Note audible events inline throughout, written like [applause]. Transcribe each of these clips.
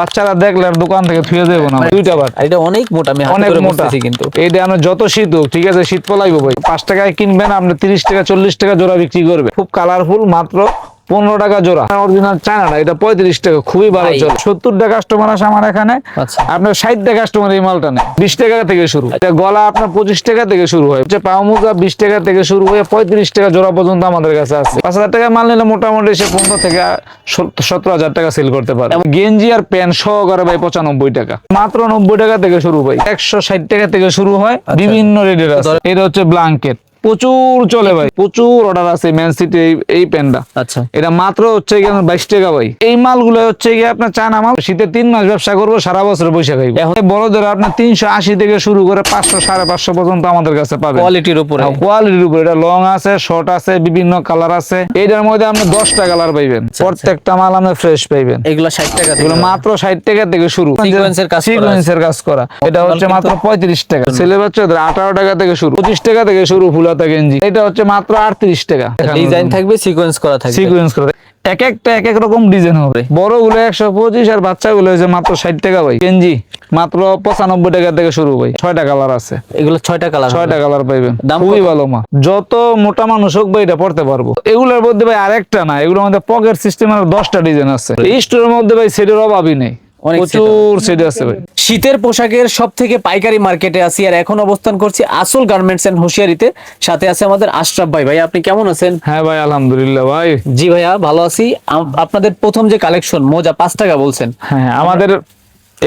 বাচ্চারা দেখলে আর দোকান থেকে থুয়ে দেবো না দুইটা বার এটা অনেক মোটা আমি অনেক মোটা। কিন্তু। এইটা আমরা যত শীত হোক ঠিক আছে শীত পলাইবো ভাই। পাঁচ টাকায় কিনবেন আপনি তিরিশ টাকা চল্লিশ টাকা জোড়া বিক্রি করবে খুব কালারফুল মাত্র পনেরো টাকা জোড়া। অরিজিনাল চায়না না এটা পঁয়ত্রিশ টাকা খুবই ভালো ভাই। সত্তর টাকা কাস্টমার আছে আমার এখানে। আচ্ছা। আপনার ষাটটা কাস্টমার এই মালটা নেই বিশ টাকা থেকে শুরু। এটা গলা আপনার পঁচিশ টাকা থেকে শুরু হয়। পাও মুজা বিশ টাকা থেকে শুরু হয়ে পঁয়ত্রিশ টাকা জোড়া পর্যন্ত আমাদের কাছে আছে। পাঁচ হাজার টাকা মাল নিলে মোটামুটি সে পনেরো থেকে সতেরো হাজার টাকা সেল করতে পারে। এবং গেঞ্জি আর প্যান্ট সহকারে ভাই পঁচানব্বই টাকা। মাত্র নব্বই টাকা থেকে শুরু ভাই। একশো ষাট টাকা থেকে শুরু হয়। বিভিন্ন রেডের আছে। এটা হচ্ছে ব্ল্যাঙ্কেট প্রচুর চলে ভাই প্রচুর অর্ডার আছে ম্যান সিটি এই প্যান্টটা আচ্ছা। এটা মাত্র হচ্ছে গিয়ে বাইশ টাকা ভাই। এই মালগুলো হচ্ছে গিয়ে আপনার চায়না মাল শীতে তিন মাস ব্যবসা করব সারা বছর পয়সা খাইবো। এখন বড়দের আপনার তিনশো আশি থেকে শুরু করে পাঁচশো সাড়ে পাঁচশো পর্যন্ত আমাদের কাছে পাবে কোয়ালিটির উপরে। কোয়ালিটির উপর। এটা লং আছে শর্ট আছে বিভিন্ন কালার আছে। এটার মধ্যে আপনি দশটা কালার পাইবেন। প্রত্যেকটা মাল আপনি ফ্রেশ পাইবেন। এগুলো ষাট টাকা এগুলো মাত্র ষাট টাকা থেকে শুরু। সিকোয়েন্সের কাজ করা এটা হচ্ছে মাত্র পঁয়ত্রিশ টাকা। ছেলে বাচ্চাদের আঠারো টাকা থেকে শুরু। পঁচিশ টাকা থেকে শুরু ফুলাতা গেঞ্জি এটা হচ্ছে মাত্র আটত্রিশ টাকা। ডিজাইন থাকবে সিকোয়েন্স করা থাকবে। সিকোয়েন্স করে এক একটা এক এক রকম ডিজাইন হবে। বড়গুলো একশো পঁচিশ আর বাচ্চা গুলো হচ্ছে মাত্র ষাট টাকা ভাই। গেঞ্জি মাত্র পঁচানব্বই টাকা থেকে শুরু ভাই। ছয়টা কালার আছে। এগুলো ছয়টা কালার ছয়টা কালার পাইবেন। দাম খুবই ভালো মা। যত মোটা মানুষ হোক ভাই এটা পড়তে পারব। এগুলোর মধ্যে ভাই আরেকটা না এগুলোর মধ্যে পকেট সিস্টেমের দশটা ডিজাইন আছে। এই স্টোরের মধ্যে ভাই সেটের অভাবই নেই। প্রচুর সেট আছে ভাই। শীতের পোশাকের সব থেকে পাইকারি মার্কেটে আছি আর এখন অবস্থান করছি আসল গার্মেন্টস এন্ড হুঁশিয়ারিতে। সাথে আছে আমাদের আশরাফ ভাই। ভাই আপনি কেমন আছেন? হ্যাঁ ভাই আলহামদুলিল্লাহ ভাই। জি ভাইয়া ভালো আছি। আপনাদের প্রথম যে কালেকশন মোজা পাঁচ টাকা বলছেন। হ্যাঁ আমাদের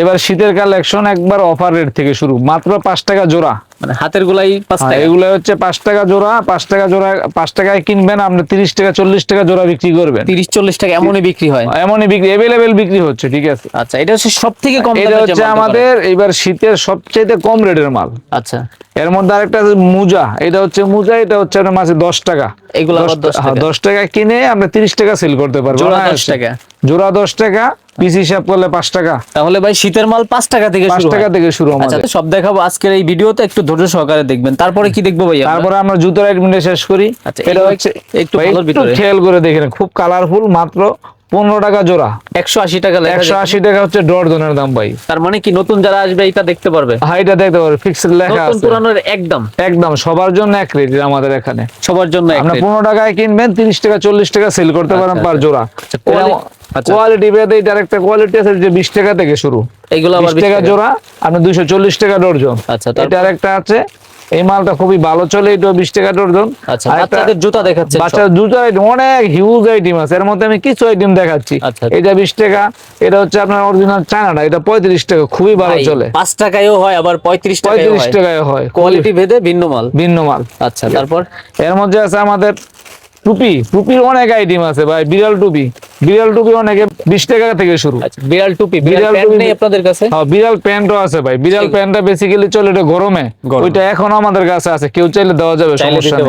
এবার শীতের কালেকশন একবার অফার রেট থেকে শুরু। মাত্র পাঁচ টাকা জোড়া। মানে হাতের গুলাই হ্যাঁ, টাকা। এগুলো হচ্ছে পাঁচ টাকা জোড়া। পাঁচ টাকা জোড়া পাঁচ টাকায় কিনবেন আপনি তিরিশ টাকা চল্লিশ টাকা জোড়া বিক্রি করবেন। তিরিশ চল্লিশ টাকা এমনই বিক্রি হয়। এমনই বিক্রি এভেলেবেল বিক্রি হচ্ছে ঠিক আছে। আচ্ছা এটা হচ্ছে সব থেকে কম এটা হচ্ছে আমাদের এবার শীতের সবচেয়ে কম রেটের মাল। আচ্ছা। এর মধ্যে আরেকটা মুজা। এটা হচ্ছে মুজা এটা হচ্ছে আপনার মাসে দশ টাকা। এগুলো আবার 10 হ্যাঁ, টাকা। দশ টাকা কিনে আমরা তিরিশ টাকা সেল করতে পারব জোড়া অনায়াসে। 10 টাকা। জোড়া দশ টাকা। পিস হিসাব করলে পাঁচ টাকা। তাহলে ভাই শীতের মাল পাঁচ টাকা থেকে পাঁচ টাকা থেকে শুরু আচ্ছা আমাদের। সব দেখাবো। আজকের এই ভিডিওতে একটু ধৈর্য সহকারে দেখবেন। তারপরে কি দেখব ভাই? তারপরে আমরা জুতোর আইটেমটা শেষ করি। আচ্ছা, এটা হচ্ছে একটু ভালোর ভিতরে। খেয়াল করে দেখেন খুব কালারফুল মাত্র পনেরো টাকা জোড়া। একশো আশি টাকা একশো আশি টাকা হচ্ছে ডর্জনের দাম ভাই। তার মানে কি নতুন যারা আসবে এটা দেখতে পারবে? হাইটা দেখতে পারো ফিক্সড লেখা আছে। পুরানোর একদম। একদম সবার জন্য এক রেট আমাদের এখানে। সবার জন্য আপনি পনেরো টাকায় কিনবেন তিরিশ টাকা চল্লিশ টাকা সেল করতে পারেন আচ্ছা, পার আচ্ছা। জোড়া। কোয়ালিটি ভেদে এটার একটা কোয়ালিটি আছে যে বিশ টাকা থেকে শুরু। এগুলো আবার বিশ টাকা জোড়া আপনি দুইশো চল্লিশ টাকা ডর্জন আচ্ছা? এটার একটা আছে এই মালটা খুবই ভালো চলে এটা বিশ টাকা ডর্জন। আচ্ছা বাচ্চাদের জুতা দেখাচ্ছে বাচ্চার জুতা অনেক হিউজ আইটেম আছে। এর মধ্যে আমি কিছু আইটেম দেখাচ্ছি। আচ্ছা। এটা বিশ টাকা এটা হচ্ছে আপনার অরিজিনাল চায়নাটা এটা পঁয়ত্রিশ টাকা খুবই ভালো চলে। পাঁচ টাকায়ও হয় আবার পঁয়ত্রিশ টাকায় পঁয়ত্রিশ টাকায় হয় কোয়ালিটি ভেদে ভিন্ন মাল। ভিন্ন মাল। আচ্ছা তারপর? এর মধ্যে আছে আমাদের টুপি টুপির অনেক আইটেম আছে ভাই বিড়াল টুপি। বিড়াল টুপি অনেকে বিশ টাকা থেকে শুরু। আচ্ছা বিড়াল টুপি বিড়াল নেই আপনাদের কাছে? হ্যাঁ, বিড়াল প্যান্টও আছে ভাই বিড়াল প্যান্টটা বেসিক্যালি চলে এটা গরমে। ওইটা এখনও আমাদের কাছে আছে কেউ চাইলে দেওয়া যাবে সমস্যা নেই।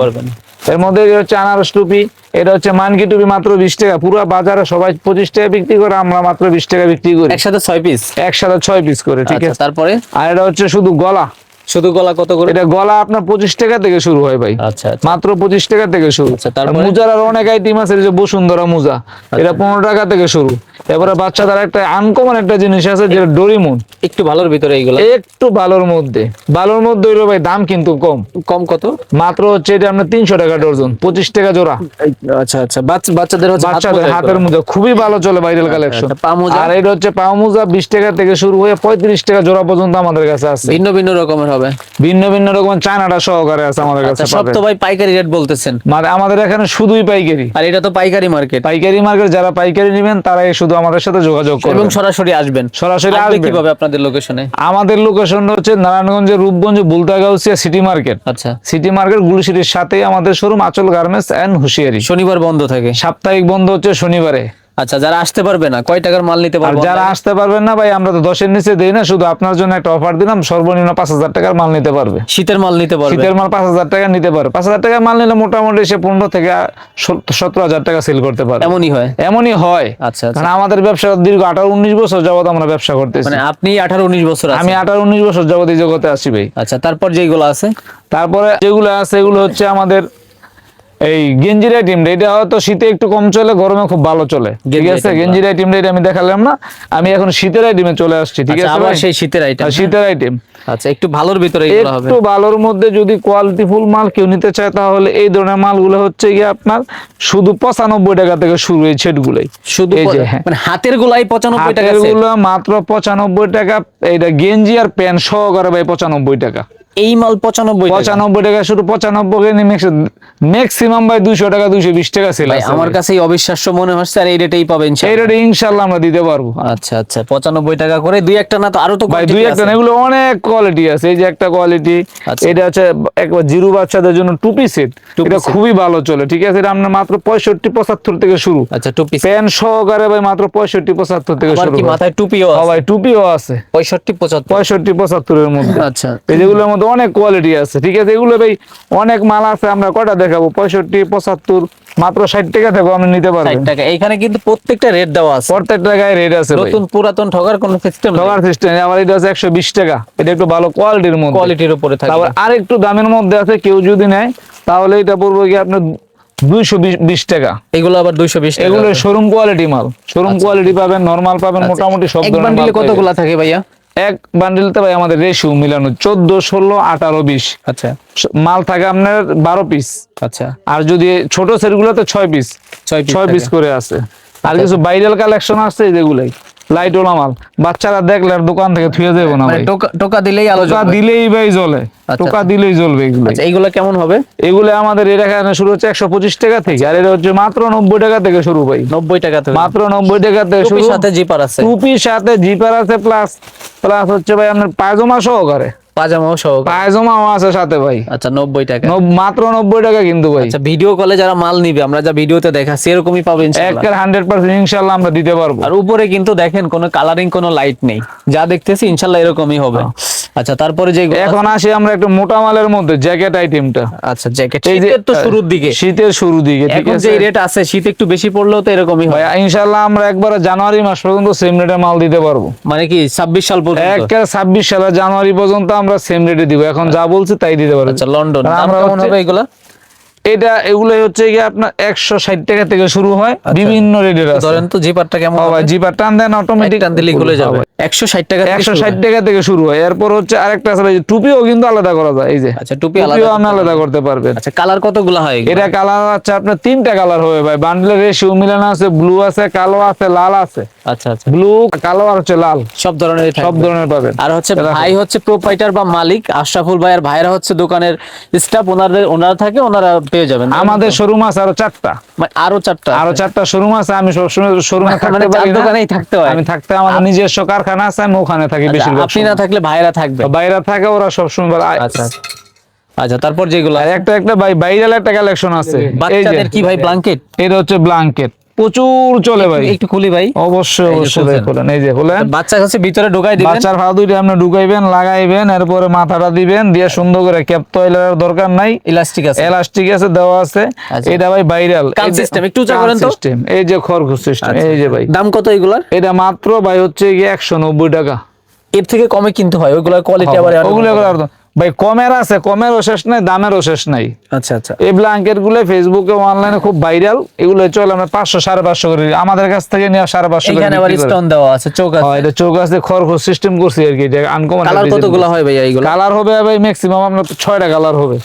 এর মধ্যে হচ্ছে আনারস টুপি এটা হচ্ছে মানকি টুপি মাত্র বিশ টাকা পুরো বাজারে সবাই পঁচিশ টাকা বিক্রি করে আমরা মাত্র বিশ টাকা বিক্রি করি। একসাথে ছয় পিস একসাথে ছয় পিস করে ঠিক আচ্ছা আছে? তারপরে? আর এটা হচ্ছে শুধু গলা। শুধু গলা কত করে? এটা গলা আপনার পঁচিশ টাকা থেকে শুরু হয় ভাই। আচ্ছা আচ্ছা। মাত্র পঁচিশ টাকা থেকে শুরু। আচ্ছা, মুজার আর অনেক আইটেম আছে যে বসুন্ধরা মুজা। আচ্ছা। এটা পনেরো টাকা থেকে শুরু। এবারে বাচ্চাদের একটা আনকমন একটা জিনিস আছে যেটা ডোরিমুন। একটু ভালোর ভিতরে এইগুলো। একটু ভালোর মধ্যে। ভালোর মধ্যে হইল ভাই দাম কিন্তু কম। কম কত? মাত্র হচ্ছে এটা আপনার তিনশো টাকা ডর্জন পঁচিশ টাকা জোড়া। আচ্ছা আচ্ছা। বাচ্চাদের বাচ্চাদের হাতের। মোজা খুবই ভালো চলে ভাইরাল কালেকশন পা মোজা? আর এটা হচ্ছে পাও মোজা বিশ টাকা থেকে শুরু হয়ে পঁয়ত্রিশ টাকা জোড়া পর্যন্ত আমাদের কাছে আছে। ভিন্ন ভিন্ন রকমের হবে। ভিন্ন ভিন্ন রকম চায়নাটা সহকারে আছে আমাদের কাছে আচ্ছা সব তো ভাই পাইকারি রেট বলতেছেন। মানে আমাদের এখানে শুধুই পাইকারি। আর এটা তো পাইকারি মার্কেট পাইকারি মার্কেট যারা পাইকারি নেবেন তারাই শুধু আমাদের সাথে যোগাযোগ এবং করবেন সরাসরি আসবেন। সরাসরি আসবে কীভাবে আপনাদের লোকেশনে আমাদের লোকেশন হচ্ছে নারায়ণগঞ্জের রূপগঞ্জ বুলতাগাউসিয়া সিটি মার্কেট আচ্ছা। সিটি মার্কেট গুলশিটির সাথেই আমাদের শোরুম আচল গার্মেন্টস এন্ড হুশিয়ারি। শনিবার বন্ধ থাকে। সাপ্তাহিক বন্ধ হচ্ছে শনিবারে। আচ্ছা যারা আসতে পারবে না কয় টাকার মাল নিতে পারবে যারা আসতে পারবেন না ভাই আমরা তো দশের নিচে দেই না শুধু আপনার জন্য একটা অফার দিলাম সর্বনিম্ন পাঁচ হাজার টাকার মাল নিতে পারবে। শীতের মাল নিতে পারবে। শীতের মাল পাঁচ হাজার টাকা নিতে পারবে। পাঁচ হাজার টাকার মাল নিলে মোটামুটি সে পনেরো থেকে সতেরো হাজার টাকা সেল করতে পারে এমনই হয়? এমনই হয়। আচ্ছা আচ্ছা। কারণ আমাদের ব্যবসা দীর্ঘ আঠারো উনিশ বছর যাবত আমরা ব্যবসা করতেছি। মানে আপনি আঠারো উনিশ বছর আমি আঠারো উনিশ বছর যাবত এই জগতে আসি ভাই। আচ্ছা তারপর যেগুলো আছে? তারপরে যেগুলো আছে এগুলো হচ্ছে আমাদের এই গেঞ্জির আইটেমটা এটা হয়তো শীতে একটু কম চলে গরমে খুব ভালো চলে। ঠিক আছে? গেঞ্জির আইটেমটা এটা আমি দেখালাম না। আমি এখন শীতের আইটেমে চলে আসছি ঠিক আচ্ছা, আছে আবার সেই শীতের আইটেম শীতের আইটেম আচ্ছা একটু ভালোর ভিতরে এগুলো হবে। একটু ভালোর মধ্যে যদি কোয়ালিটি ফুল মাল কেউ নিতে চায় তাহলে এই ধরনের মালগুলো হচ্ছে গিয়ে আপনার শুধু পঁচানব্বই টাকা থেকে শুরু এই সেটগুলোই। শুধু হ্যাঁ। মানে হাতের গোলাই পঁচানব্বই টাকা হাতের set। গুলো মাত্র পঁচানব্বই টাকা এটা গেঞ্জি আর প্যান্ট সহকারে ভাই পঁচানব্বই টাকা। এই মাল পঁচানব্বই টাকা? পঁচানব্বই টাকা শুধু পঁচানব্বই ম্যাক্সিমাম ভাই টাকা দুইশো বিশ টাকা ছিল ভাই আমার কাছে অবিশ্বাস্য মনে হচ্ছে আর এই রেটেই পাবেন এই রেটে আমরা দিতে পারব। আচ্ছা আচ্ছা পঁচানব্বই টাকা করে দুই একটা না তো আরও তো ভাই দুই একটা না, এগুলো অনেক কোয়ালিটি আছে। এই যে একটা কোয়ালিটি আচ্ছা। এটা হচ্ছে একবার জিরো বাচ্চাদের জন্য টুপি সেট এটা খুবই ভালো চলে ঠিক আছে? এটা আপনার মাত্র পঁয়ষট্টি পঁচাত্তর থেকে শুরু। আচ্ছা টুপি প্যান্ট সহকারে ভাই মাত্র পঁয়ষট্টি পঁচাত্তর থেকে শুরু কি মাথায় টুপিও আছে? ভাই টুপিও আছে। পঁয়ষট্টি পঁচাত্তর। পঁয়ষট্টি পঁচাত্তরের মধ্যে। আচ্ছা। এই যেগুলোর মধ্যে অনেক কোয়ালিটি আছে ঠিক আছে? এগুলো ভাই অনেক মাল আছে আমরা কটা দেখাবো পঁয়ষট্টি পঁচাত্তর মাত্র ষাট টাকা থেকে আপনি নিতে পারবেন টাকা। এইখানে কিন্তু প্রত্যেকটা রেট দেওয়া আছে। প্রত্যেকটা গায়ে রেট আছে নতুন পুরাতন ঠগার কোন সিস্টেম ঢোকার সিস্টেম আবার এটা আছে একশো বিশ টাকা। এটা একটু ভালো কোয়ালিটির মধ্যে। কোয়ালিটির উপরে থাকে। তারপর আর একটু দামের মধ্যে আছে কেউ যদি নেয় তাহলে এটা পড়বে কি আপনার দুইশো বিশ টাকা। এগুলো আবার দুইশো বিশ এগুলো শোরুম কোয়ালিটি মাল। শোরুম কোয়ালিটি পাবেন নর্মাল পাবেন মোটামুটি সব ধরনের। কতগুলা থাকে ভাইয়া? এক বান্ডিলতে ভাই আমাদের রেশু মিলানো চোদ্দ ষোলো আঠারো বিশ। আচ্ছা। মাল থাকে আপনার বারো পিস আচ্ছা। আর যদি ছোট সেট গুলোতে ছয় পিস ছয় ছয় পিস করে আছে। আর কিছু বাইরাল কালেকশন আছে যেগুলাই। লাইট ওলা মাল। বাচ্চারা দেখলে আর দোকান থেকে থুয়ে দেবো না মানে ভাই। টোকা দিলেই আলো টোকা দিলেই ভাই জ্বলে। আচ্ছা। টোকা দিলেই জ্বলবে এগুলো। আচ্ছা এগুলো কেমন হবে? এগুলো আমাদের এটা এখানে শুরু হচ্ছে একশো পঁচিশ টাকা থেকে আর এটা হচ্ছে মাত্র নব্বই টাকা থেকে শুরু ভাই। নব্বই টাকা থেকে। মাত্র নব্বই টাকা থেকে শুরু। সাথে জিপার আছে। টুপির সাথে জিপার আছে প্লাস প্লাস হচ্ছে ভাই আপনার পায়জামা সহকারে। পাজামাও সহ। পায়জামাও আছে সাথে ভাই। আচ্ছা নব্বই টাকা। মাত্র নব্বই টাকা কিন্তু ভাই। আচ্ছা ভিডিও কলে যারা মাল নিবে আমরা যা ভিডিওতে দেখা সেরকমই পাবেন। একের হান্ড্রেড পার্সেন্ট ইনশাল্লাহ আমরা দিতে পারব। আর উপরে কিন্তু দেখেন কোনো কালারিং কোনো লাইট নেই। যা দেখতেছি ইনশাল্লাহ এরকমই হবে। আচ্ছা তারপরে যে এখন আসি আমরা একটু মোটা মালের মধ্যে জ্যাকেট আইটেমটা আচ্ছা জ্যাকেট। শীতের তো শুরুর দিকে। শীতের শুরু দিকে ঠিক আছে যে রেট আছে শীত একটু বেশি পড়লেও তো এরকমই হয়। ভাই ইনশাল্লাহ আমরা একবার জানুয়ারি মাস পর্যন্ত সেম রেটে মাল দিতে পারব। মানে কি ছাব্বিশ সাল পর্যন্ত? একটা ছাব্বিশ সালের জানুয়ারি পর্যন্ত আমরা সেম রেটে দিব। এখন যা বলছি তাই দিতে পারব। আচ্ছা লন্ডন। আমরা কেমন হবে এগুলা? এটা এগুলো হচ্ছে কি আপনার একশো ষাট টাকা থেকে শুরু হয় বিভিন্ন রেটের আছে। ধরেন তো জিপারটা কেমন হবে? জিপার টান দেন অটোমেটিক টান দিলেই খুলে যাবে। একশো ষাট টাকা থেকে একশো ষাট। টাকা থেকে শুরু হয়। এরপর হচ্ছে আরেকটা আছে টুপিও কিন্তু আলাদা করা যায় এই যে। আচ্ছা টুপি আলাদা আপনি আলাদা করতে পারবেন। আচ্ছা কালার কতগুলা হয় এটা কালার আছে আপনার তিনটা কালার হবে ভাই। বান্ডেলের রেশিও মিলানো আছে ব্লু আছে কালো আছে লাল আছে। আচ্ছা আচ্ছা। ব্লু কালো আর হচ্ছে লাল। সব ধরনের সব ধরনের পাবেন। আর হচ্ছে ভাই হচ্ছে প্রোপাইটার বা মালিক আশরাফুল ভাই আর ভাইরা হচ্ছে দোকানের স্টাফ ওনাদের ওনারা থাকে ওনারা পেয়ে যাবেন আমাদের শোরুম আছে আরও চারটা। মানে আরও চারটা আরও চারটা শোরুম আছে আমি সবসময় শোরুমে মাছ থাকতে পারি দোকানেই থাকতে হয়। আমি থাকতে আমার নিজস্ব কারখানা আছে আমি ওখানে থাকি বেশি বেশিরভাগ আপনি না থাকলে ভাইরা থাকবে? ভাইরা বাইরে থাকে ওরা সবসময় আয়। আচ্ছা আচ্ছা। তারপর যেগুলো আর একটা একটা ভাই বাইরাল একটা কালেকশন আছে। বাচ্চাদের কি ভাই ব্ল্যাঙ্কেট এটা হচ্ছে ব্ল্যাঙ্কেট প্রচুর চলে ভাই। একটু খুলি ভাই। অবশ্যই অবশ্যই ভাই। খোলেন। এই যে খোলেন। বাচ্চা কাছে ভিতরে ঢোকাই দিবেন। বাচ্চার পা দুইটা আপনি ঢুকাইবেন লাগাইবেন এরপরে মাথাটা দিবেন দিয়ে সুন্দর করে ক্যাপ তো দরকার নাই। ইলাস্টিক আছে। এলাস্টিক আছে দেওয়া আছে। আচ্ছা। এটা ভাই ভাইরাল কান system, একটু উঁচা করেন তো। সিস্টেম এই যে খরগোশ সিস্টেম আচ্ছা। এই যে ভাই। দাম কত এগুলার? এটা মাত্র ভাই হচ্ছে গিয়ে একশো নব্বই টাকা। এর থেকে কমে কিনতে হয় ওইগুলোর কোয়ালিটি আবার ওগুলো ভাই কমের আছে কমেরও শেষ নাই দামেরও শেষ নাই। আচ্ছা আচ্ছা। এই ব্ল্যাঙ্কেটগুলো ফেসবুকে অনলাইনে খুব ভাইরাল এগুলো চলে আমরা পাঁচশো সাড়ে পাঁচশো করে। আমাদের কাছ থেকে নিয়ে সাড়ে পাঁচশো দেওয়া আছে চোখ আছে। হয় এটা চৌক আছে খরগোশ সিস্টেম করছি আর কি এটা আনকমন কালার কতগুলো হয় ভাই এইগুলো? কালার হবে ভাই ম্যাক্সিমাম আপনার ছয়টা কালার হবে।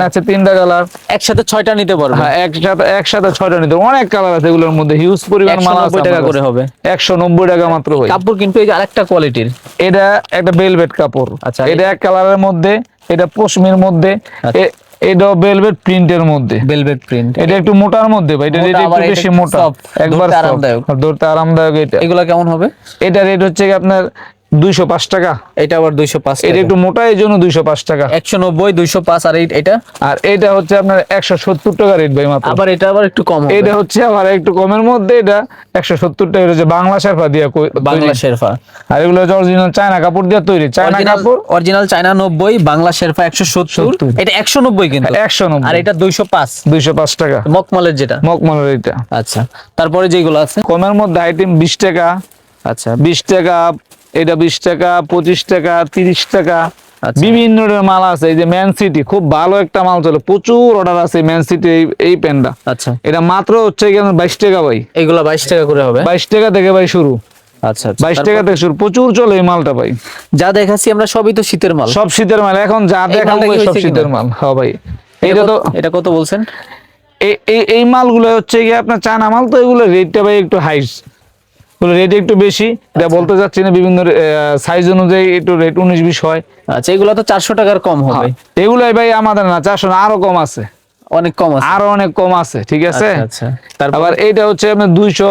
আছে তিনটা কালার। একসাথে ছয়টা নিতে পারবে। হ্যাঁ একসাথে একসাথে ছয়টা নিতে। অনেক কালার আছে এগুলোর মধ্যে। হিউজ পরিমাণ মাল আছে টাকা করে হবে। একশো নব্বই টাকা মাত্র কাপড় কিন্তু এই আরেকটা কোয়ালিটির এটা একটা বেলভেট কাপড়। আচ্ছা, এটা এক কালারের মধ্যে এটা পশমির মধ্যে আচ্ছা। এ- এটাও বেলভেট প্রিন্টের মধ্যে। ভেলভেট প্রিন্ট এটা একটু মোটার মধ্যে ভাই। এটা রেট একটু বেশি মোটা। একবার আরামদায়ক। ধরতে আরামদায়ক এটা। এগুলা কেমন হবে? এটা রেট হচ্ছে আপনার দুইশো পাঁচ টাকা। এটা আবার দুইশো পাঁচ এটা একটু মোটা এই জন্য দুইশো পাঁচ টাকা। একশো নব্বই দুইশো পাঁচ আর এটা? আর এটা হচ্ছে আপনার একশো সত্তর টাকা রেট ভাই মাত্র। আবার এটা আবার একটু কম এটা হচ্ছে আবার একটু কমের মধ্যে এটা একশো সত্তর টাকা বাংলা শেরফা দিয়ে বাংলা শেরফা। আর এগুলো হচ্ছে অরিজিনাল চায়না কাপড় দিয়ে তৈরি। চায়না কাপড় অরিজিনাল চায়না নব্বই বাংলা শেরফা একশো সত্তর। এটা একশো নব্বই কিন্তু। একশো আর এটা দুইশো পাঁচ। দুইশো পাঁচ টাকা। মকমলের যেটা। মকমলের এটা আচ্ছা। তারপরে যেগুলো আছে? কমের মধ্যে আইটেম বিশ টাকা। আচ্ছা। বিশ টাকা এটা বিশ টাকা পঁচিশ টাকা তিরিশ টাকা। আচ্ছা। বিভিন্ন মাল আছে এই যে ম্যান সিটি খুব ভালো একটা মাল চলে। প্রচুর অর্ডার আছে ম্যান সিটি এই প্যান্টটা। আচ্ছা। এটা মাত্র হচ্ছে বাইশ টাকা ভাই। এগুলা বাইশ টাকা করে হবে? বাইশ টাকা থেকে ভাই শুরু। আচ্ছা আচ্ছা। বাইশ টাকা থেকে শুরু। প্রচুর চলে এই মালটা ভাই। যা দেখাচ্ছি আমরা সবই তো শীতের মাল। সব শীতের মাল। এখন যা এই দেখাবো সব শীতের মাল। হ্যাঁ ভাই। এটা তো এটা কত বলছেন? এই এই মালগুলো হচ্ছে কি আপনার চায়না মাল তো এগুলো রেটটা ভাই একটু হাই এগুলো রেট একটু বেশি। এটা বলতে চাচ্ছি না বিভিন্ন সাইজ অনুযায়ী একটু রেট উনিশ বিশ হয়। আচ্ছা এগুলো তো চারশো টাকার কম হবে। এগুলাই ভাই আমাদের না চারশো না আরও কম আছে। অনেক কম আছে। আরও অনেক কম আছে ঠিক আছে? আচ্ছা, আচ্ছা। তারপর? আবার এইটা হচ্ছে আপনার দুইশো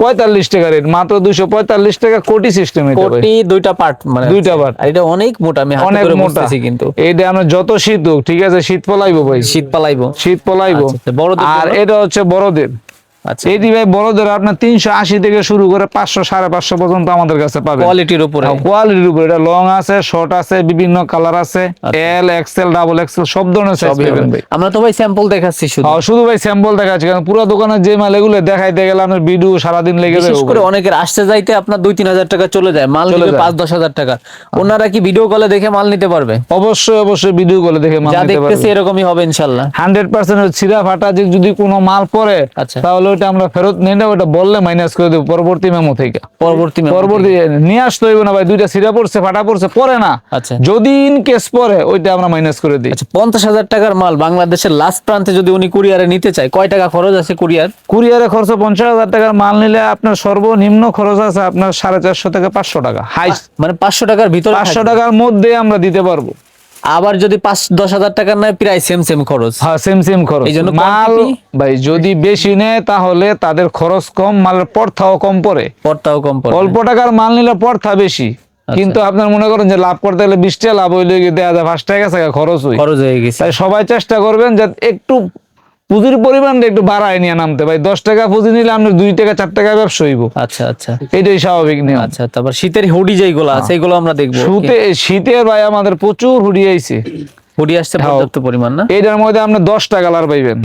পঁয়তাল্লিশ টাকা রেট মাত্র দুইশো পঁয়তাল্লিশ টাকা কোটি সিস্টেম এটা কোটি দুইটা পার্ট মানে দুইটা। আর এটা অনেক মোটা আমি অনেক মোটা। কিন্তু। এইটা আমরা যত শীত হোক ঠিক আছে শীত পলাইবো ভাই। শীত পালাইবো। শীত পলাইবো। আচ্ছা, আচ্ছা, আর এটা হচ্ছে বড়দের। আচ্ছা। এটি ভাই বড়দের আপনার তিনশো আশি থেকে শুরু করে পাঁচশো সাড়ে পাঁচশো পর্যন্ত আমাদের কাছে পাবেন। কোয়ালিটির উপরে। কোয়ালিটির উপর। এটা লং আছে শর্ট আছে বিভিন্ন কালার আছে। এল এক্সেল ডাবল এক্সেল সব ধরনের সাইজ পাবেন ভাই। আমরা তো ভাই স্যাম্পল দেখাচ্ছি শুধু। শুধু ভাই স্যাম্পল দেখাচ্ছি কারণ পুরো দোকানের যে মাল এগুলো দেখাইতে গেলে আপনার ভিডিও সারাদিন লেগে বিশেষ যাবে করে অনেকের আসতে যাইতে আপনার দুই তিন হাজার টাকা চলে যায়। মাল নিবে পাঁচ দশ হাজার টাকা। ওনারা কি ভিডিও কলে দেখে মাল নিতে পারবে? অবশ্যই অবশ্যই ভিডিও কলে দেখে মাল যা দেখতেছি এরকমই হবে ইনশাল্লাহ। হান্ড্রেড পার্সেন্ট ছিঁড়া ফাটা যে যদি কোনো মাল পরে আচ্ছা। তাহলে ওটা আমরা ফেরত নিয়ে নেব ওটা বললে মাইনাস করে দেবো পরবর্তী মেমো থেকে। পরবর্তী পরবর্তী নিয়ে আসতে হইব না ভাই দুইটা সিরা পড়ছে ফাটা পড়ছে পরে না। আচ্ছা। যদি ইন কেস পরে ওইটা আমরা মাইনাস করে দিই। আচ্ছা পঞ্চাশ হাজার টাকার মাল বাংলাদেশের লাস্ট প্রান্তে যদি উনি কুরিয়ারে নিতে চায় কয় টাকা খরচ আছে কুরিয়ার কুরিয়ারে খরচ পঞ্চাশ হাজার টাকার মাল নিলে আপনার সর্বনিম্ন খরচ আছে আপনার সাড়ে চারশো থেকে পাঁচশো টাকা হাইস্ট মানে পাঁচশো টাকার ভিতরে পাঁচশো টাকার মধ্যে আমরা দিতে পারব। আবার যদি পাঁচ দশ হাজার টাকা নেয় প্রায় সেম সেম খরচ। হ্যাঁ সেম সেম খরচ। এই জন্য মাল ভাই যদি বেশি নেয় তাহলে তাদের খরচ কম মালের পড়থাও কম পড়ে। পরটাও কম পড়ে। অল্প টাকার মাল নিলে পড়থা বেশি। আচ্ছা। কিন্তু আপনার মনে করেন যে লাভ করতে গেলে বিশটা লাভ হইলে গিয়ে দেয়া যায় পাঁচ টাকা খরচ হই। খরচ হয়ে গেছে। তাই সবাই চেষ্টা করবেন যে একটু পুঁজির পরিমাণটা একটু বাড়ায় নিয়ে নামতে। ভাই দশ টাকা পুঁজি নিলে আপনার দুই টাকা চার টাকা ব্যবসা হইব। আচ্ছা আচ্ছা। এটাই স্বাভাবিক নিয়ম। আচ্ছা তারপর শীতের হুডি যেগুলো আছে এগুলো আমরা দেখব। শীতে শীতের ভাই আমাদের প্রচুর হুডি আইছে। হুডি আসছে হ্যাঁ। পর্যাপ্ত পরিমাণ না? এইটার মধ্যে আপনি দশটা কালার পাইবেন।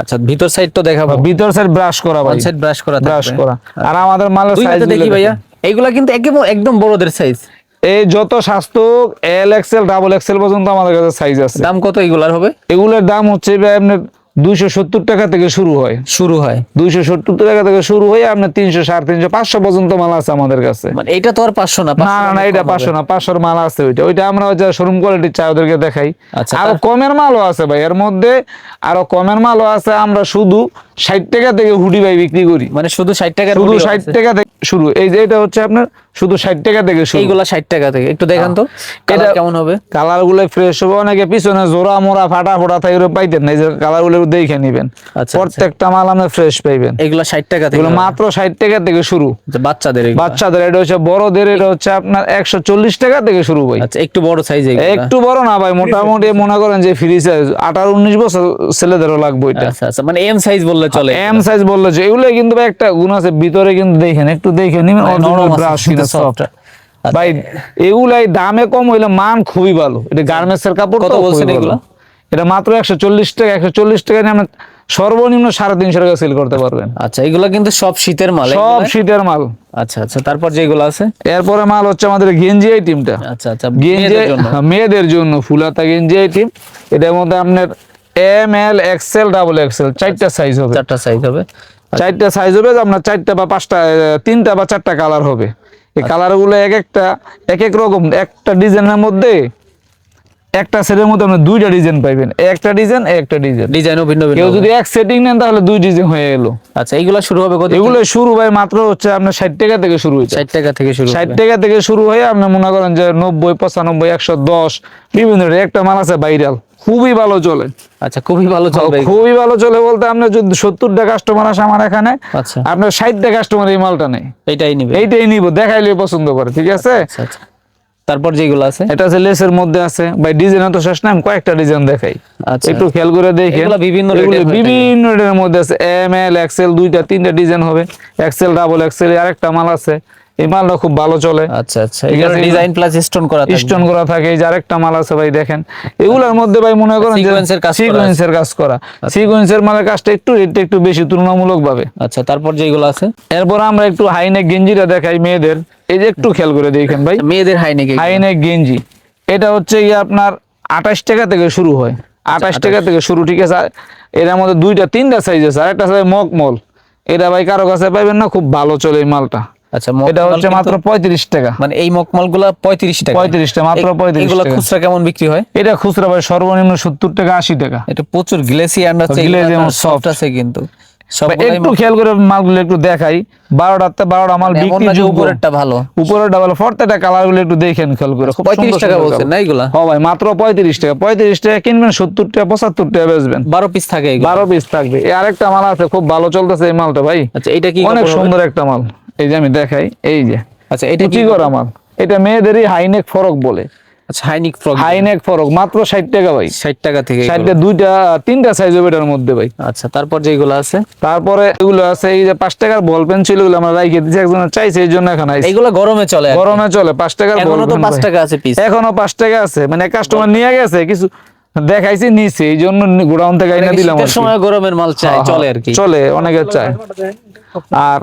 আচ্ছা ভিতর সাইড তো দেখাবো। ভিতর সাইড ব্রাশ করা ভাই। সাইড ব্রাশ করা ব্রাশ করা। আর আমাদের মালের সাইজ দেখি ভাইয়া। এইগুলা কিন্তু একদম একদম বড়দের সাইজ এই যত স্বাস্থ্য এল এক্সেল ডাবল এক্সেল পর্যন্ত আমাদের কাছে সাইজ আছে। দাম কত এগুলার হবে? এগুলোর দাম হচ্ছে ভাই আপনার দুইশো সত্তর টাকা থেকে শুরু হয়। শুরু হয়। দুইশো সত্তর টাকা থেকে শুরু হয়ে আপনার তিনশো সাড়ে তিনশো পাঁচশো পর্যন্ত মাল আছে আমাদের কাছে। মানে এটা তো আর পাঁচশো না না না এটা পাঁচশো না পাঁচশোর মাল আছে ওইটা। ওইটা আমরা হচ্ছে শোরুম কোয়ালিটির চা ওদেরকে দেখাই। আচ্ছা, আরও কমের মালও আছে ভাই। এর মধ্যে আরও কমের মালও আছে। আমরা শুধু ষাট টাকা থেকে হুডি ভাই বিক্রি করি। মানে শুধু ষাট টাকা শুধু ষাট টাকা থেকে শুরু। এই যে এটা হচ্ছে আপনার শুধু ষাট টাকা থেকে শুরু। এইগুলা ষাট টাকা থেকে। একটু দেখান তো এটা কেমন হবে? কালারগুলো ফ্রেশ হবে অনেকে পিছনে জোড়া মোড়া ফাটা ফোটা থাকে পাইতেন না। এই যে কালারগুলো দেখে নিবেন। আচ্ছা, প্রত্যেকটা মাল আপনি ফ্রেশ পাইবেন এগুলা ষাট টাকা থেকে মাত্র ষাট টাকা থেকে শুরু। আচ্ছা, বাচ্চাদের বাচ্চাদের এটা হচ্ছে বড়দের এটা হচ্ছে আপনার একশো চল্লিশ টাকা থেকে শুরু ভাই। আচ্ছা একটু বড় সাইজ একটু বড় না ভাই মোটামুটি মনে করেন যে ফ্রি সাইজ আঠারো উনিশ বছর ছেলেদেরও লাগবে এটা আচ্ছা আচ্ছা মানে এম সাইজ বললে চলে এম সাইজ বললে যে এগুলো কিন্তু ভাই একটা গুণ আছে ভিতরে কিন্তু দেখেন একটু দেখে নিবেন ব্রাশ কিন্তু সফট। ভাই এগুলাই দামে কম হইলে মান খুবই ভালো। এটা গার্মেন্টস এর কাপড় কত বলছেন এগুলো? এটা মাত্র একশো চল্লিশ টাকা একশো চল্লিশ টাকা নিয়ে সর্বনিম্ন সাড়ে তিনশো টাকা সেল করতে পারবেন। আচ্ছা এগুলা কিন্তু সব শীতের মাল সব শীতের মাল। আচ্ছা আচ্ছা তারপর যেগুলো আছে? এরপরে মাল হচ্ছে আমাদের গেঞ্জি আইটেমটা আচ্ছা আচ্ছা গেঞ্জি মেয়েদের জন্য। ফুলাতা গেঞ্জি আইটেম এটার মধ্যে আপনার M L XL double XL চারটা সাইজ হবে। চারটা সাইজ হবে। চারটা সাইজ হবে আপনার চারটা বা পাঁচটা তিনটা বা চারটা কালার হবে। এই কালারগুলো এক একটা এক এক রকম একটা ডিজাইনের মধ্যে একটা সেটের মধ্যে আপনি দুইটা ডিজাইন পাইবেন। একটা ডিজাইন একটা ডিজাইন ডিজাইনও ভিন্ন ভিন্ন কেউ যদি এক সেটিং নেন তাহলে দুই ডিজাইন হয়ে গেল। আচ্ছা এগুলা শুরু হবে কত এগুলো শুরু ভাই মাত্র হচ্ছে আপনার ষাট টাকা থেকে শুরু হয়েছে ষাট টাকা থেকে শুরু ষাট। টাকা থেকে শুরু হয়ে আপনি মনে করেন যে নব্বই পঁচানব্বই একশো দশ বিভিন্ন। একটা মাল আছে ভাইরাল। খুবই ভালো চলে। আচ্ছা খুবই ভালো চলবে খুবই ভালো চলে বলতে আপনার যদি সত্তরটা কাস্টমার আসে আমার এখানে আচ্ছা। আপনার ষাটটা কাস্টমার এই মালটা নেই। এইটাই নিবে। এইটাই নিব দেখাইলে পছন্দ করে ঠিক আছে? আচ্ছা আচ্ছা। তারপর যেগুলো আছে? এটা আছে লেসের মধ্যে আছে। ভাই ডিজাইন তো শেষ না আমি কয়েকটা ডিজাইন দেখাই। আচ্ছা। একটু খেয়াল করে দেখেন। এগুলা বিভিন্ন। বিভিন্ন রেটের মধ্যে আছে। এম এল এক্সেল দুইটা তিনটা ডিজাইন হবে। এক্সেল ডাবল এক্সেল আরেকটা মাল আছে। এই মালটা খুব ভালো চলে। আচ্ছা আচ্ছা। এগুলো ডিজাইন প্লাস স্টোন করা থাকবে। স্টোন করা থাকে এই যে আরেকটা মাল আছে ভাই দেখেন। এগুলোর মধ্যে ভাই মনে করেন এর কাজ করা আছে। সিকোয়েন্সের কাজ করা। সিকোয়েন্সের মালের কাজটা একটু রেটটা একটু বেশি তুলনামূলক ভাবে আচ্ছা তারপর যেগুলো আছে? এরপর আমরা একটু হাইনেক গেঞ্জিটা দেখাই মেয়েদের। এই যে একটু খেয়াল করে দেখেন ভাই। মেয়েদের হাই নেক হাইনেক গেঞ্জি। এটা হচ্ছে গিয়ে আপনার আঠাশ টাকা থেকে শুরু হয়। আঠাশ টাকা থেকে শুরু ঠিক আছে? এটার মধ্যে দুইটা তিনটা সাইজ আছে। আর একটা সাইজ মকমল এটা ভাই কারও কাছে পাইবেন না খুব ভালো চলে এই মালটা। আচ্ছা এটা হচ্ছে মাত্র পঁয়ত্রিশ টাকা। মানে এই মকমালগুলা পঁয়ত্রিশ টাকা। 35 টাকা, মাত্র 35 এগুলা খুচরা কেমন বিক্রি হয়? এটা খুচরা ভাই সর্বনিম্ন সত্তর টাকা আশি টাকা। এটা প্রচুর গ্লেসি অ্যান্ড আছে Glazy সফট আছে কিন্তু। একটু খেয়াল করে মালগুলো একটু দেখাই। বারোটাতে বারোটা মাল মানে বিক্রি উপরেরটা ভালো। উপরে প্রত্যেকটা কালারগুলো একটু দেখেন খেয়াল করে। পঁয়ত্রিশ টাকা বলছেন colour। না এগুলা? হ্যাঁ ভাই মাত্র পঁয়ত্রিশ টাকা। পঁয়ত্রিশ টাকা কিনবেন সত্তর টাকা পঁচাত্তর টাকা বেচবেন। বারো পিস থাকে বারো পিস থাকবে। আরেকটা মাল আছে খুব ভালো চলতেছে এই মালটা ভাই। আচ্ছা এটা কি অনেক সুন্দর একটা মাল। এই যে আমি দেখাই এই যে। আচ্ছা এটা কি করা মাল। এটা মেয়েদেরই হাইনেক ফরক বলে। আচ্ছা হাইনিক ফ্রক হাইনেক ফরক মাত্র ষাট টাকা ভাই। ষাট টাকা থেকে এগুলো। ষাটটা দুইটা তিনটা সাইজ হবে এটার মধ্যে ভাই। আচ্ছা তারপর যেগুলো আছে? তারপরে এগুলো আছে এই যে পাঁচ টাকার বল পেন ছিল এগুলো আমরা রাইখে দিচ্ছি একজন চাইছে এই জন্য এখন আইছি। এইগুলো গরমে চলে গরমে চলে পাঁচ টাকার বল এখনও তো পেন পাঁচ টাকা আছে পিস এখনও পাঁচ টাকা আছে মানে কাস্টমার নিয়ে গেছে কিছু দেখাইছি নিছে এই জন্য গোডাউন থেকে আইনা দিলাম। সময় গরমের মাল চাই হ্যাঁ, চলে আর কি। চলে অনেকে চায়। আর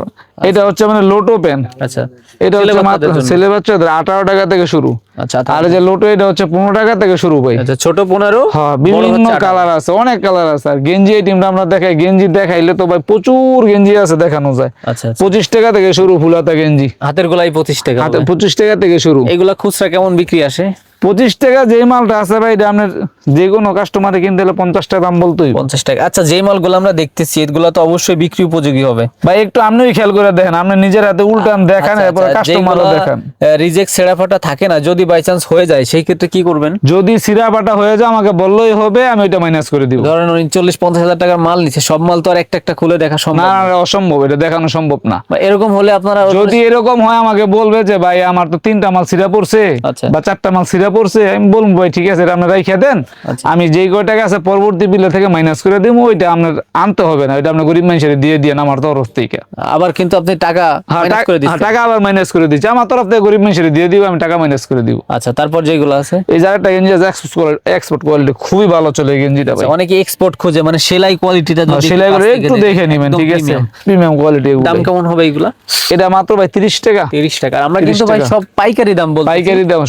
এটা হচ্ছে মানে লোটো পেন। আচ্ছা। এটা হচ্ছে মাত্র ছেলে বাচ্চাদের আঠারো টাকা থেকে শুরু। আচ্ছা আর যে লোটো এটা হচ্ছে পনেরো টাকা থেকে শুরু ভাই। আচ্ছা ছোট পনেরো হ্যাঁ বিভিন্ন কালার আছে অনেক কালার আছে। আর গেঞ্জি এই টিমটা আমরা দেখাই গেঞ্জি দেখাইলে তো ভাই প্রচুর গেঞ্জি আছে দেখানো যায়। আচ্ছা আচ্ছা। পঁচিশ টাকা থেকে শুরু ফুলাতা গেঞ্জি। হাতের গোলাই পঁচিশ টাকা পঁচিশ টাকা থেকে শুরু। এগুলা খুচরা কেমন বিক্রি আসে? পঁচিশ টাকা যে মালটা আছে ভাই এটা আপনার যে কোনো কাস্টমারে কিনতে হলে পঞ্চাশ টাকা দাম বলতেই পঞ্চাশ টাকা। আচ্ছা যে মালগুলো আমরা দেখতেছি এগুলো তো অবশ্যই বিক্রি উপযোগী হবে। ভাই একটু আপনিও খেয়াল করে দেখেন আপনি নিজের হাতে উল্টান দেখান আচ্ছা, কাস্টমারও দেখান। রিজেক্ট সেরা ফাটা থাকে না যদি বাই চান্স হয়ে যায় সেই ক্ষেত্রে কি করবেন? যদি সিরা বাটা হয়ে যায় আমাকে বললেই হবে আমি ওইটা মাইনাস করে দিব। ধরেন চল্লিশ পঞ্চাশ হাজার টাকার মাল নিচ্ছে সব মাল তো আর একটা একটা খুলে দেখা সম্ভব না অসম্ভব এটা দেখানো সম্ভব না। এরকম হলে আপনারা যদি এরকম হয় আমাকে বলবে যে ভাই আমার তো তিনটা মাল সিরা পড়ছে আচ্ছা। বা চারটা মাল সিরা পড়ছে আমি বলব ভাই ঠিক আছে এটা আপনি রাইখে দেন। আচ্ছা। আমি যেই কয় টাকা আছে পরবর্তী বিলে থেকে মাইনাস করে দিব ওইটা আপনার আনতে হবে না ওইটা আপনি গরিব মানুষের দিয়ে দিয়ে আমার তরফ থেকে। আবার কিন্তু আপনি টাকা হ্যাঁ, টাকা- হ্যাঁ, টাকা আবার মাইনাস করে দিচ্ছি। আমার তরফ থেকে গরিব মানুষের দিয়ে দিব আমি টাকা মাইনাস করে দিব। আচ্ছা তারপর যেগুলো আছে? এই জায়গাটা গেঞ্জি এক্সপোর্ট এক্সপোর্ট কোয়ালিটি খুবই ভালো চলে গেঞ্জিটা ভাই। আচ্ছা, অনেকে এক্সপোর্ট খোঁজে মানে সেলাই কোয়ালিটিটা হ্যাঁ, যদি সেলাই করে একটু দেখে, নেবেন ঠিক আছে? প্রিমিয়াম কোয়ালিটি দাম কেমন হবে এগুলা? এটা মাত্র ভাই তিরিশ টাকা। তিরিশ টাকা। আর আমরা 30 কিন্তু ভাই সব পাইকারি দাম বলছি পাইকারি দাম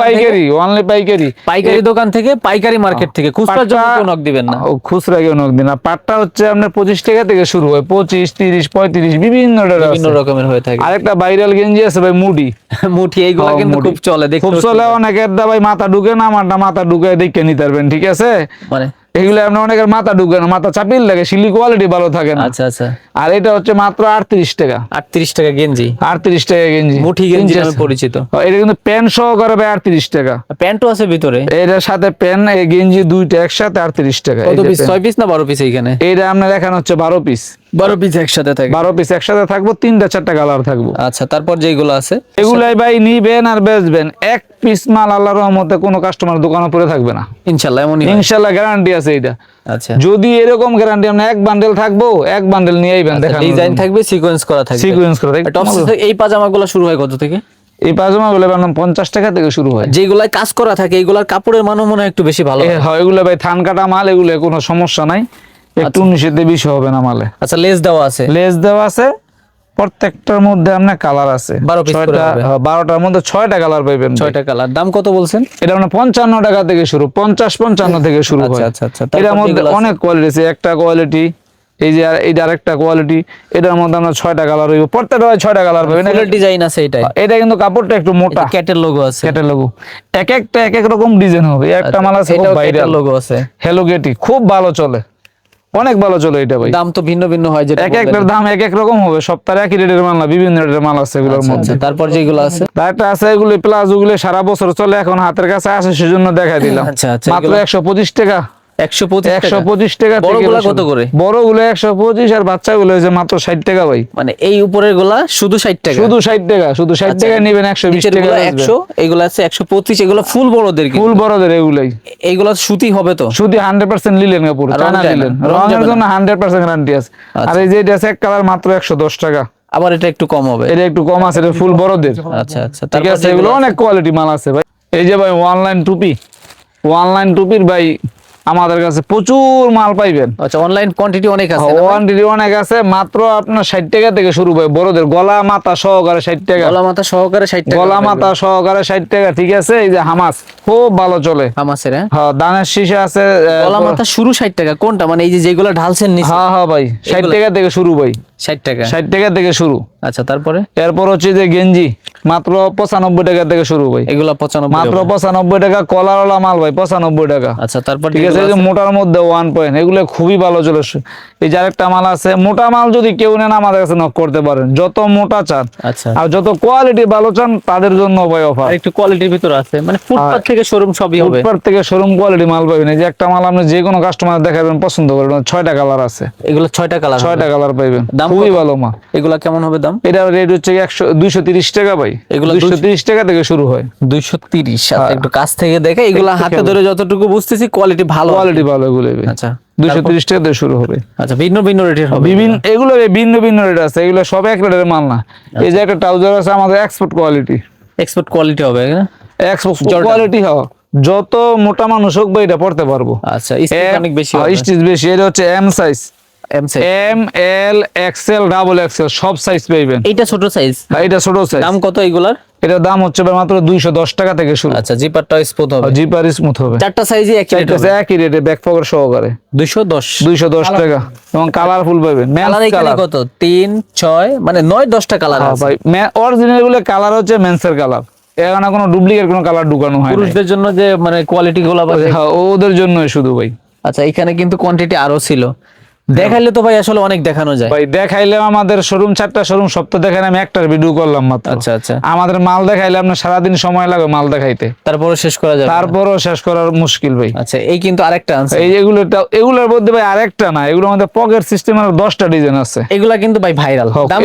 পাইকারি পাইকারি অনলি পাইকারি। পাইকারি দোকান থেকে পাইকারি মার্কেট থেকে। খুচরা জন্য কেউ নক দিবেন না। খুচরা কেউ নক দিন না। পাটটা হচ্ছে আপনার পঁচিশ টাকা থেকে শুরু হয়। পঁচিশ তিরিশ পঁয়ত্রিশ বিভিন্ন বিভিন্ন রকমের হয়ে থাকে। আরেকটা ভাইরাল গেঞ্জি আছে ভাই মুডি। [laughs] মুঠি এইগুলো হ্যাঁ, কিন্তু খুব চলে খুব চলে অনেকের দা ভাই মাথা ঢুকে না আমারটা মাথা ঢুকে দেখে নিতে পারবেন ঠিক আছে? মানে এগুলো আপনার অনেকের মাথা ঢুকে না মাথা চাপিল লাগে শিলি কোয়ালিটি ভালো থাকে না। আচ্ছা আচ্ছা। আর এটা হচ্ছে মাত্র আটত্রিশ টাকা। আটত্রিশ টাকা গেঞ্জি। আটত্রিশ টাকা গেঞ্জি। মুঠি গেঞ্জি নামে পরিচিত। এটা কিন্তু প্যান্ট সহকারে ভাই আটত্রিশ টাকা। প্যান্টও আছে ভিতরে? এটার সাথে প্যান্ট এই গেঞ্জি দুইটা একসাথে আটত্রিশ টাকা। ছয় পিস না বারো পিস এইখানে? এটা আপনার দেখানো হচ্ছে বারো পিস বারো পিস একসাথে থাকে বারো পিস একসাথে থাকব তিনটা চারটা কালার থাকব। আচ্ছা তারপর যেগুলো আছে? এগুলাই ভাই নিবেন আর বেচবেন। এক পিস মাল আল্লাহর রহমতে কোনো কাস্টমার দোকানে থাকবে না। এমনই গ্যারান্টি আছে এটা আচ্ছা। যদি এরকম গ্যারান্টি আপনি এক বান্ডেল থাকব এক বান্ডেল নিয়ে আইবেন দেখান ডিজাইন থাকবে সিকোয়েন্স করা থাকবে। সিকুয়েন্স করে আর টপস এই পাজামা গুলো শুরু হয় কত থেকে? এই পাজামা গুলো পঞ্চাশ টাকা থেকে শুরু হয়। যেগুলাই কাজ করা থাকে এইগুলার কাপড়ের মানও মনে হয় একটু বেশি ভালো হয়। হয় এগুলো ভাই থান কাটা মাল এগুলো কোনো সমস্যা নাই। একটু নিষেধে বেশি হবে না মালে। আচ্ছা লেস দেওয়া আছে? লেস দেওয়া আছে প্রত্যেকটার মধ্যে আপনার কালার আছে। 12 piece করে ছয়টা হবে। হ্যাঁ, বারোটার মধ্যে ছয়টা কালার পাইবেন ছয়টা কালার দাম কত বলছেন? এটা মানে পঞ্চান্ন টাকা থেকে শুরু পঞ্চাশ পঞ্চান্ন থেকে শুরু আচ্ছা, হয়। আচ্ছা, আচ্ছা। এটার মধ্যে অনেক কোয়ালিটি আছে একটা কোয়ালিটি এই যে আর- আরেকটা কোয়ালিটি এটার মধ্যে আমরা ছয়টা কালার হইব প্রত্যেকটা ছয়টা কালার পাবেন ফুলের ডিজাইন আছে এটাই। এটা কিন্তু কাপড়টা একটু মোটা। ক্যাটের লোগো আছে। ক্যাটালগ এক একটা এক এক রকম ডিজাইন হবে। একটা মাল আছে খুব ভাইরাল লোগো আছে। হ্যালো গেটি খুব ভালো চলে। অনেক ভালো চলে এটা ভাই। দাম তো ভিন্ন ভিন্ন হয় যেটা এক একটার দাম এক এক রকম হবে সপ্তাহে একই রেটের মাল না বিভিন্ন রেটের মাল আছে এগুলোর মধ্যে। আচ্ছা, তারপর যেগুলো আছে? একটা আছে এগুলো প্লাজোগুলো সারা বছর চলে এখন হাতের কাছে আসে সেজন্য দেখা দিলাম। আচ্ছা, আচ্ছা, মাত্র এগুলো- একশো পঁচিশ টাকা। টাকা। কত করে? বড়গুলো একশো পঁচিশ আর বাচ্চাগুলো হয়েছে মাত্র ষাট টাকা ভাই। মানে এই উপরেরগুলা শুধু ষাট টাকা? শুধু ষাট টাকা শুধু ষাট আচ্ছা, টাকা নিবেন একশো বিশ টাকা একশো এগুলো আছে একশো পঁচিশ এগুলো ফুল বড়দের ফুল বড়দের এগুলাই। এইগুলো সুতি হবে তো? শুধু হান্ড্রেড পার্সেন্ট লিলেন কাপড়? লিলেন। রঙের জন্য হান্ড্রেড পার্সেন্ট গ্যারান্টি আছে। আর এই যে এটা আছে এক কালার মাত্র একশো দশ টাকা। আবার এটা একটু কম হবে। এটা একটু কম আছে এটা ফুল বড়দের। আচ্ছা আচ্ছা ঠিক আছে এগুলো অনেক কোয়ালিটি মাল আছে ভাই। এই যে ভাই অনলাইন টুপি। অনলাইন টুপির ভাই আমাদের কাছে প্রচুর মাল পাইবেন। আচ্ছা অনলাইন কোয়ান্টিটি অনেক আছে কোয়ান্টিটি অনেক আছে মাত্র আপনার ষাট টাকা থেকে শুরু হয় বড়দের গলা মাথা সহকারে ষাট টাকা। গলা মাথা সহকারে 60 টাকা গলা মাথা সহকারে ষাট টাকা ঠিক আছে? এই যে হামাস খুব ভালো চলে। হামাসের হ্যাঁ? হ্যাঁ দানের শীষে আছে গলা মাথা শুরু 60 টাকা কোনটা? মানে এই যে যেগুলো ঢালছেন নিচে। হ্যাঁ হ্যাঁ ভাই ষাট? টাকা থেকে শুরু ভাই। 60 টাকা? ষাট টাকা থেকে শুরু। আচ্ছা তারপরে? এরপর হচ্ছে যে গেঞ্জি মাত্র পঁচানব্বই টাকা থেকে শুরু ভাই। এগুলা 95 মাত্র পঁচানব্বই টাকা কলারওয়ালা মাল ভাই পঁচানব্বই টাকা। আচ্ছা তারপর ঠিক আছে মোটার মধ্যে ওয়ান পয়েন্ট এগুলো খুবই ভালো চলে এই যে আরেকটা মাল আছে মোটা মাল যদি কেউ নেন আমাদের কাছে নক করতে পারেন। যত মোটা চান আচ্ছা। আর যত কোয়ালিটি ভালো চান তাদের জন্য ভাই অফার একটু কোয়ালিটির ভিতর আছে। মানে ফুটপাত থেকে শোরুম সবই হবে। ফুটপাথ থেকে শোরুম কোয়ালিটি মাল পাবেন। এই যে একটা মাল আপনি যে কোনো কাস্টমার দেখাবেন পছন্দ করবেন ছয়টা কালার আছে। এগুলো ছয়টা কালার ছয়টা কালার পাইবেন। দাম খুবই ভালো মাল এগুলা কেমন হবে দাম? এটা রেট হচ্ছে একশো দুইশো তিরিশ টাকা ভাই। এগুলো দুইশো তিরিশ টাকা থেকে শুরু হয়। 230 আচ্ছা হ্যাঁ। একটু কাছ থেকে দেখে এগুলা হাতে ধরে যতটুকু বুঝতেছি কোয়ালিটি ভালো কোয়ালিটি ভালো এগুলো আচ্ছা দুইশো তিরিশ টাকা থেকে শুরু হবে। আচ্ছা ভিন্ন ভিন্ন রেটের হবে বিভিন্ন এগুলো ভিন্ন ভিন্ন রেট আছে। এগুলো সব এক রেটের মাল না। এই যে একটা ট্রাউজার আছে আমাদের এক্সপোর্ট কোয়ালিটি এক্সপোর্ট কোয়ালিটি হবে এক্সপোর্ট কোয়ালিটি হয়। যত মোটা মানুষ হোক বা এটা পড়তে পারব। আচ্ছা অনেক বেশি বেশি। এটা হচ্ছে M size M size M L XL double XL সব সাইজ পাইবেন। এইটা ছোট সাইজ এটা ছোট সাইজ দাম কত এগুলার? এটার দাম হচ্ছে মাত্র দুইশো দশ টাকা থেকে শুরু। আচ্ছা জিপারটা স্পোর্ট হবে। জিপার স্মুথ হবে। চারটা সাইজই একই রেট চারটা একই রেটে ব্যাক পকেট সহকারে। 210 দুইশো দশ টাকা। এবং কালারফুল পাবেন কালার এখানে কত? 3 6 মানে 9 10টা কালার আছে। ভাই অরিজিনালগুলো কালার হচ্ছে মেন্সের কালার এখানে কোনো ডুপ্লিকেট কোনো কালার ঢুকানো হয় পুরুষদের জন্য যে মানে কোয়ালিটি গুলো বা হ্যাঁ ওদের জন্যই শুধু ভাই। আচ্ছা এখানে কিন্তু কোয়ান্টিটি আরও ছিল। দেখাইলে তো ভাই আসলে অনেক দেখানো যায়। ভাই দেখাইলে আমাদের শোরুম চারটা শোরুম সপ্তাহ দেখেন আমি একটার ভিডিও করলাম মাত্র। আচ্ছা আচ্ছা। আমাদের মাল দেখাইলে আপনার সারাদিন সময় লাগে মাল দেখাইতে। তারপরে শেষ করা যায় তারপরে তারপরও শেষ করার মুশকিল ভাই। আচ্ছা এই কিন্তু আরেকটা আছে এই এগুলো এগুলোর মধ্যে ভাই আরেকটা না এগুলো আমাদের পকেট সিস্টেমের দশটা ডিজাইন আছে। এগুলা কিন্তু ভাই ভাইরাল দাম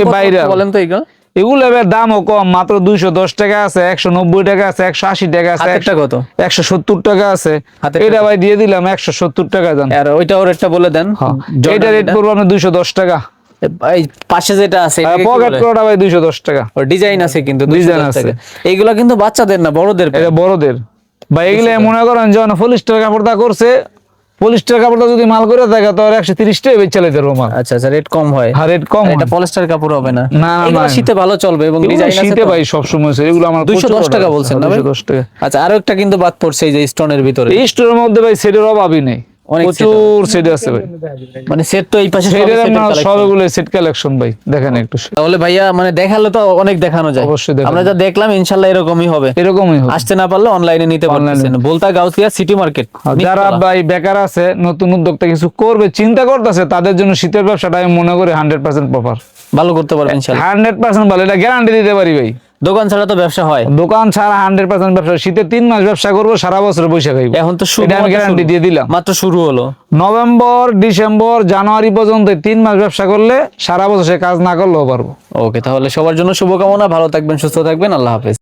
বলেন তো এগুলো? এগুলো এবার দামও কম মাত্র দুইশো দশ টাকা আছে একশো নব্বই টাকা আছে একশো আশি টাকা আছে হাতেরটা কত? একশো সত্তর টাকা আছে। এটা ভাই দিয়ে দিলাম একশো সত্তর টাকা জান আর ওইটাও রেটটা বলে দেন। এটা রেট করব আপনি দুইশো দশ টাকা। পাশে যেটা আছে পকেট করাটা ভাই দুইশো দশ টাকা। ডিজাইন আছে কিন্তু Design 210 আছে। টাকা। কিন্তু বাচ্চাদের না বড়দের এটা বড়দের। বা এগুলো মনে করেন যখন পলিস্টার কাপড়টা করছে পলিস্টার কাপড়টা যদি মাল করে থাকে তো একশো তিরিশ টাকা বেচ চালাইতে পারব মাল। আচ্ছা আচ্ছা রেট কম হয়। আর রেট কম এটা পলিস্টার কাপড় হবে না। না, না, শীতে ভালো চলবে এবং ডিজাইন শীতে পাই সব সবসময় আছে। এগুলো আমার 210 টাকা বলছেন না ভাই? দুশো দশ টাকা। আচ্ছা আরও একটা কিন্তু বাদ পড়ছে এই যে স্টোনের ভিতরে। এই স্টোনের মধ্যে ভাই সেটের অভাবই নেই। প্রচুর সেট আছে ভাই। মানে সেট তো এই পাশে সবই সেটের set এর আপনার collection। সবগুলো সেট কালেকশন ভাই। দেখেন একটু তাহলে ভাইয়া মানে দেখালে তো অনেক দেখানো যায়। অবশ্যই আমরা যা দেখলাম এরকমই হবে। এরকমই হবে। আসতে না পারলে অনলাইনে নিতে পারতেছেন। বলতা গাউসিয়া সিটি মার্কেট যারা ভাই বেকার আছে নতুন উদ্যোক্তা কিছু করবে চিন্তা করতেছে তাদের জন্য শীতের ব্যবসাটা আমি মনে করি হান্ড্রেড পার্সেন্ট প্রপার ভালো করতে পারবেন ইনশাল্লাহ হান্ড্রেড পার্সেন্ট ভালো এটা গ্যারান্টি দিতে পারি ভাই। দোকান ছাড়া তো ব্যবসা হয়। দোকান ছাড়া হান্ড্রেড পার্সেন্ট ব্যবসা শীতে তিন মাস ব্যবসা করব সারা বছর বৈশাখ খাইবো। এখন তো শুরু আমি গ্যারান্টি দিয়ে দিলাম। মাত্র শুরু হলো। নভেম্বর ডিসেম্বর জানুয়ারি পর্যন্ত তিন মাস ব্যবসা করলে সারা বছর সে কাজ না করলেও পারব। ওকে তাহলে সবার জন্য শুভকামনা ভালো থাকবেন সুস্থ থাকবেন আল্লাহ হাফেজ।